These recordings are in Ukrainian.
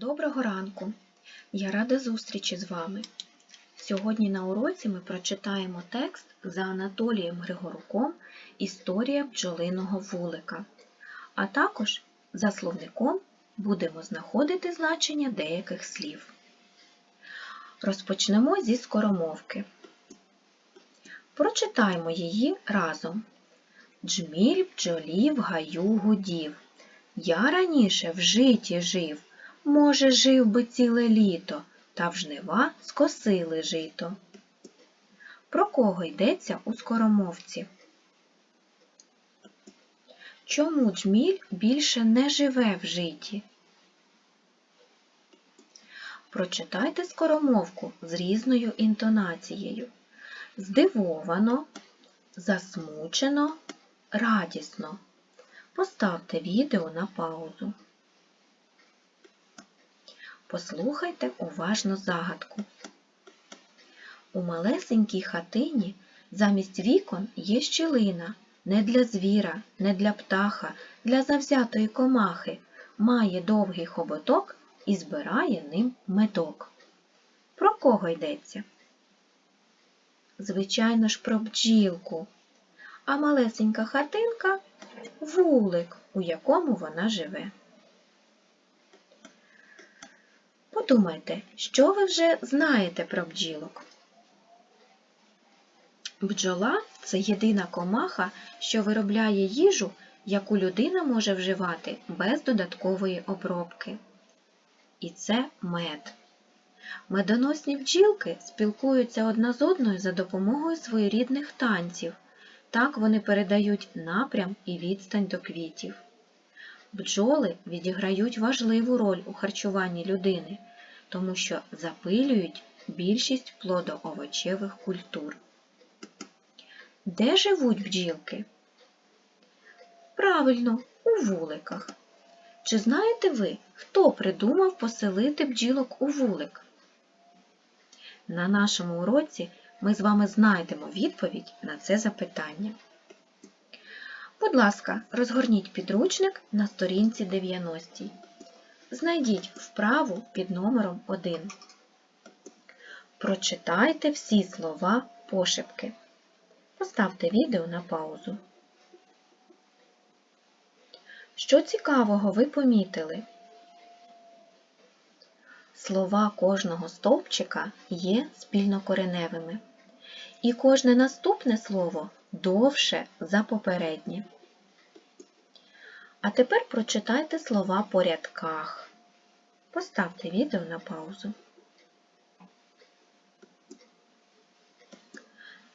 Доброго ранку! Я рада зустрічі з вами. Сьогодні на уроці ми прочитаємо текст за Анатолієм Григоруком Історія бджолиного вулика. А також за словником будемо знаходити значення деяких слів. Розпочнемо зі скоромовки. Прочитаймо її разом. Джміль бджолі в гаю гудів. Я раніше в житі жив. Може, жив би ціле літо, та в жнива скосили жито. Про кого йдеться у скоромовці? Чому джміль більше не живе в житі? Прочитайте скоромовку з різною інтонацією. Здивовано, засмучено, радісно. Поставте відео на паузу. Послухайте уважно загадку. У малесенькій хатині замість вікон є щілина не для звіра, не для птаха, для завзятої комахи, має довгий хоботок і збирає ним медок. Про кого йдеться? Звичайно ж, про бджілку. А малесенька хатинка вулик, у якому вона живе. Подумайте, що ви вже знаєте про бджілок? Бджола це єдина комаха, що виробляє їжу, яку людина може вживати без додаткової обробки. І це мед. Медоносні бджілки спілкуються одна з одною за допомогою своєрідних танців. Так вони передають напрям і відстань до квітів. Бджоли відіграють важливу роль у харчуванні людини, тому що запилюють більшість плодоовочевих культур. Де живуть бджілки? Правильно, у вуликах. Чи знаєте ви, хто придумав поселити бджілок у вулик? На нашому уроці ми з вами знайдемо відповідь на це запитання. Будь ласка, розгорніть підручник на сторінці 90. Знайдіть вправу під номером 1. Прочитайте всі слова пошепки. Поставте відео на паузу. Що цікавого ви помітили? Слова кожного стовпчика є спільнокореневими. І кожне наступне слово довше за попереднє. А тепер прочитайте слова по рядках. Поставте відео на паузу.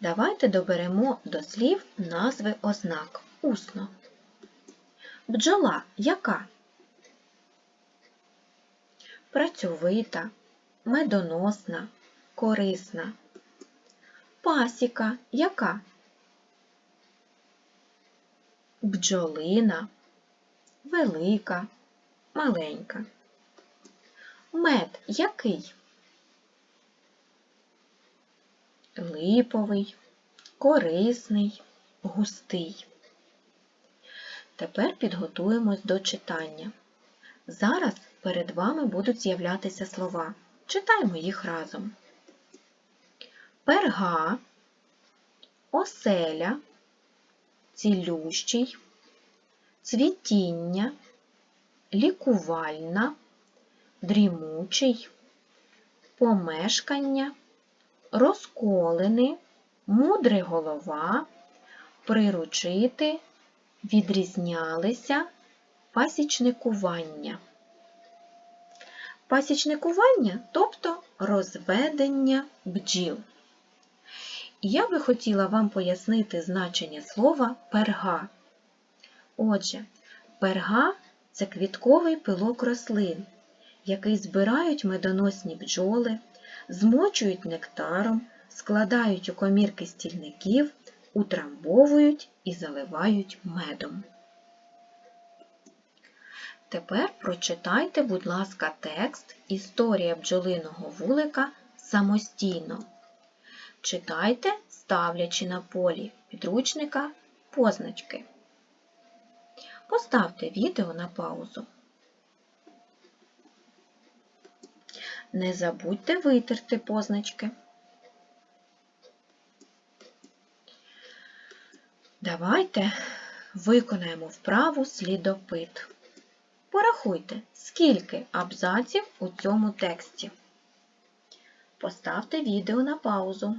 Давайте доберемо до слів назви ознак усно. Бджола яка? Працьовита, медоносна, корисна. Пасіка яка? Бджолина, велика, маленька. Мед який? Липовий, корисний, густий. Тепер підготуємось до читання. Зараз перед вами будуть з'являтися слова. Читаємо їх разом. Перга, оселя, цілющий, цвітіння, лікувальна, дрімучий, помешкання, розколини, мудрий голова, приручити, відрізнялися, пасічникування. Пасічникування, тобто розведення бджіл. Я би хотіла вам пояснити значення слова перга. Отже, перга це квітковий пилок рослин, який збирають медоносні бджоли, змочують нектаром, складають у комірки стільників, утрамбовують і заливають медом. Тепер прочитайте, будь ласка, текст Історія бджолиного вулика самостійно. Читайте, ставлячи на полі підручника позначки. Поставте відео на паузу. Не забудьте витерти позначки. Давайте виконаємо вправу слідопит. Порахуйте, скільки абзаців у цьому тексті. Поставте відео на паузу.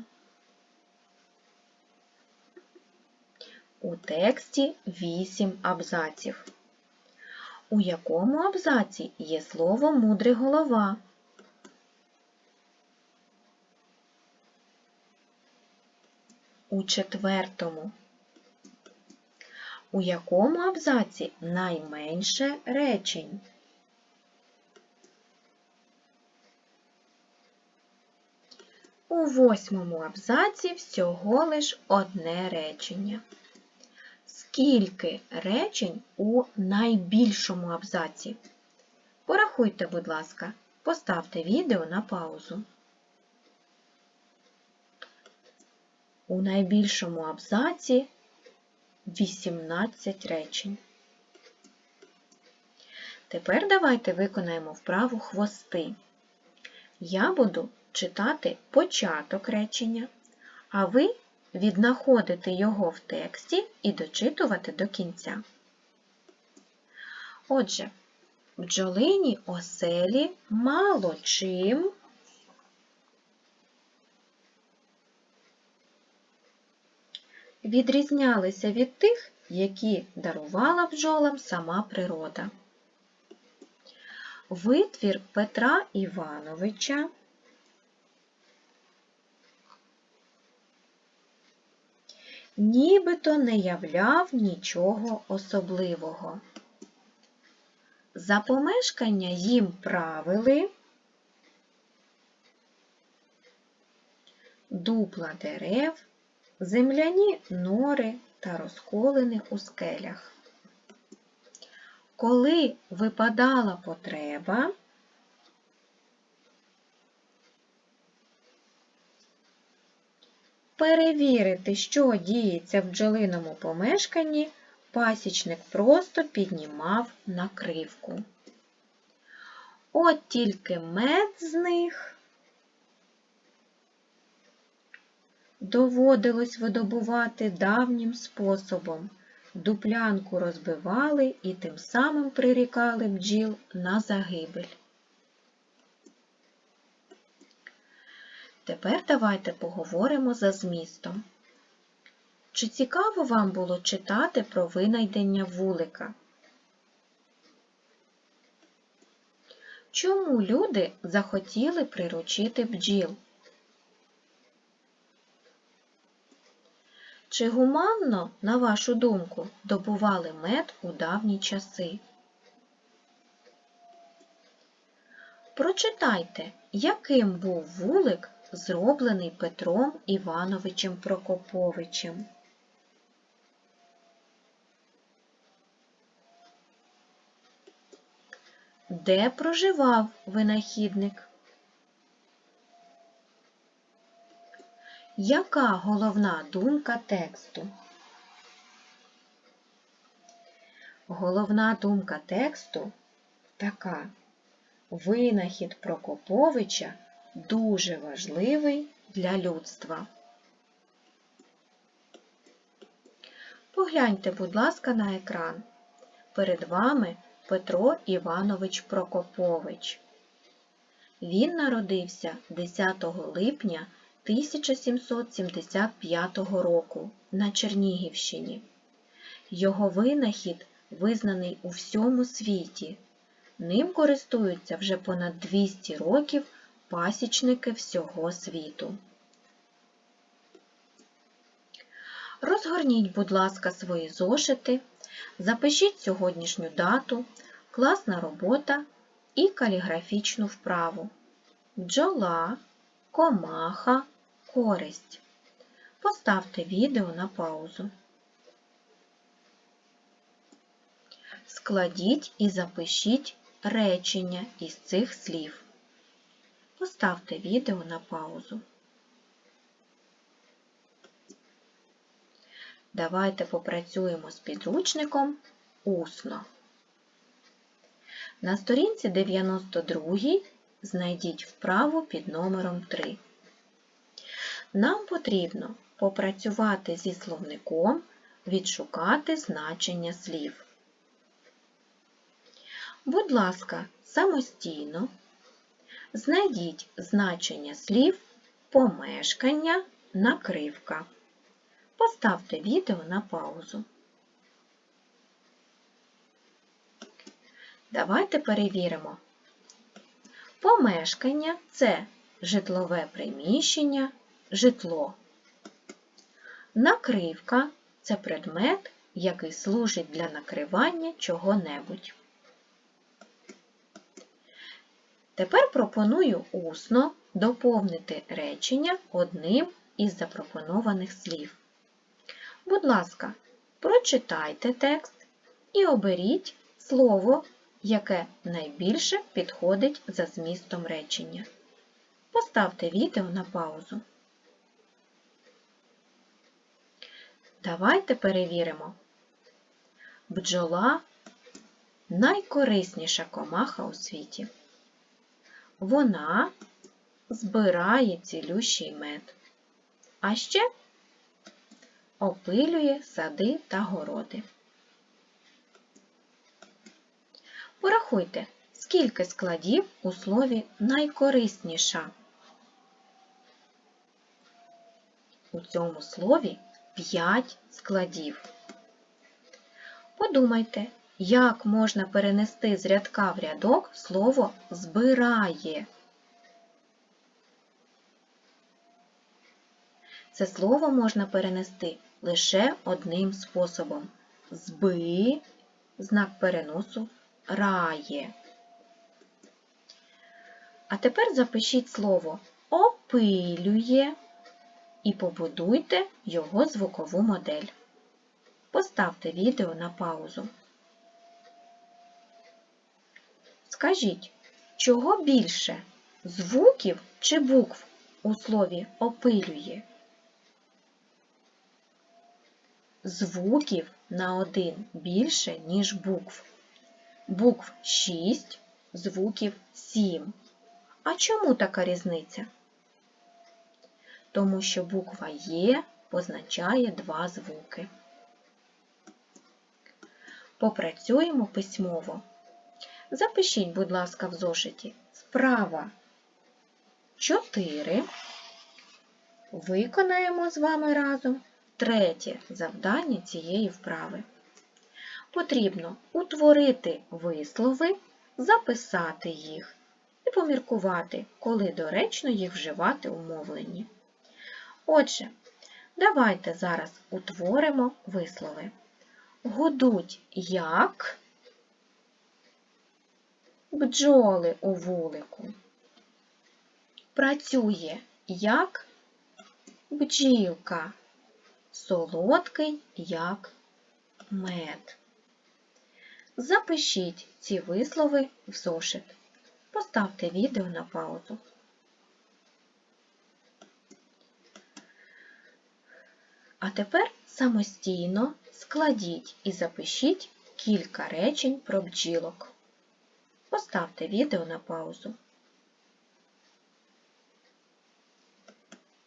У тексті 8 абзаців. У якому абзаці є слово мудрий голова? У четвертому. У якому абзаці найменше речень? У восьмому абзаці всього лиш одне речення. Скільки речень у найбільшому абзаці? Порахуйте, будь ласка, поставте відео на паузу. У найбільшому абзаці 18 речень. Тепер давайте виконаємо вправу хвости. Я буду читати початок речення, а ви віднаходити його в тексті і дочитувати до кінця. Отже, бджолині оселі мало чим відрізнялися від тих, які дарувала бджолам сама природа. Витвір Петра Івановича нібито не являв нічого особливого. За помешкання їм правили дупла дерев, земляні нори та розколини у скелях. Коли випадала потреба, перевірити, що діється в бджолиному помешканні, пасічник просто піднімав накривку. От тільки мед з них доводилось видобувати давнім способом. Дуплянку розбивали і тим самим прирікали бджіл на загибель. Тепер давайте поговоримо за змістом. Чи цікаво вам було читати про винайдення вулика? Чому люди захотіли приручити бджіл? Чи гуманно, на вашу думку, добували мед у давні часи? Прочитайте, яким був вулик, зроблений Петром Івановичем Прокоповичем. Де проживав винахідник? Яка головна думка тексту? Головна думка тексту така. Винахід Прокоповича дуже важливий для людства. Погляньте, будь ласка, на екран. Перед вами Петро Іванович Прокопович. Він народився 10 липня 1775 року на Чернігівщині. Його винахід визнаний у всьому світі. Ним користуються вже понад 200 років пасічники всього світу. Розгорніть, будь ласка, свої зошити, запишіть сьогоднішню дату, класна робота і каліграфічну вправу. Бджола, комаха, користь. Поставте відео на паузу. Складіть і запишіть речення із цих слів. Поставте відео на паузу. Давайте попрацюємо з підручником усно. На сторінці 92 знайдіть вправу під номером 3. Нам потрібно попрацювати зі словником, відшукати значення слів. Будь ласка, самостійно знайдіть значення слів помешкання, накривка. Поставте відео на паузу. Давайте перевіримо. Помешкання це житлове приміщення, житло. Накривка це предмет, який служить для накривання чого-небудь. Тепер пропоную усно доповнити речення одним із запропонованих слів. Будь ласка, прочитайте текст і оберіть слово, яке найбільше підходить за змістом речення. Поставте відео на паузу. Давайте перевіримо. Бджола найкорисніша комаха у світі. Вона збирає цілющий мед, а ще опилює сади та городи. Порахуйте, скільки складів у слові найкорисніша. У цьому слові 5 складів. Подумайте, як можна перенести з рядка в рядок слово збирає. Це слово можна перенести лише одним способом. Зби, знак переносу рає. А тепер запишіть слово опилює і побудуйте його звукову модель. Поставте відео на паузу. Скажіть, чого більше звуків чи букв у слові опилює? Звуків на один більше, ніж букв. Букв 6, звуків 7. А чому така різниця? Тому що буква Є позначає два звуки. Попрацюємо письмово. Запишіть, будь ласка, в зошиті справа 4. Виконаємо з вами разом третє завдання цієї вправи. Потрібно утворити вислови, записати їх і поміркувати, коли доречно їх вживати у мовленні. Отже, давайте зараз утворимо вислови. Гудуть як бджоли у вулику. Працює як бджілка, солодкий як мед. Запишіть ці вислови в зошит. Поставте відео на паузу. А тепер самостійно складіть і запишіть кілька речень про бджілок. Поставте відео на паузу.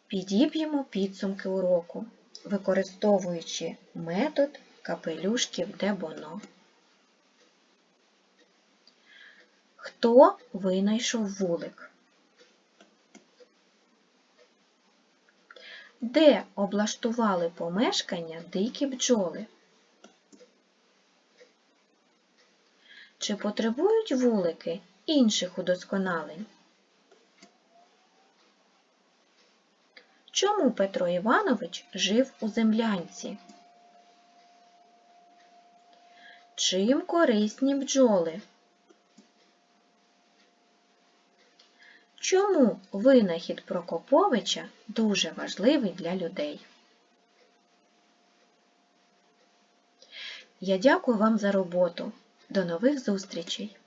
Підіб'ємо підсумки уроку, використовуючи метод капелюшків Дебоно. Хто винайшов вулик? Де облаштували помешкання дикі бджоли? Чи потребують вулики інших удосконалень? Чому Петро Іванович жив у землянці? Чим корисні бджоли? Чому винахід Прокоповича дуже важливий для людей? Я дякую вам за роботу. До нових зустрічей!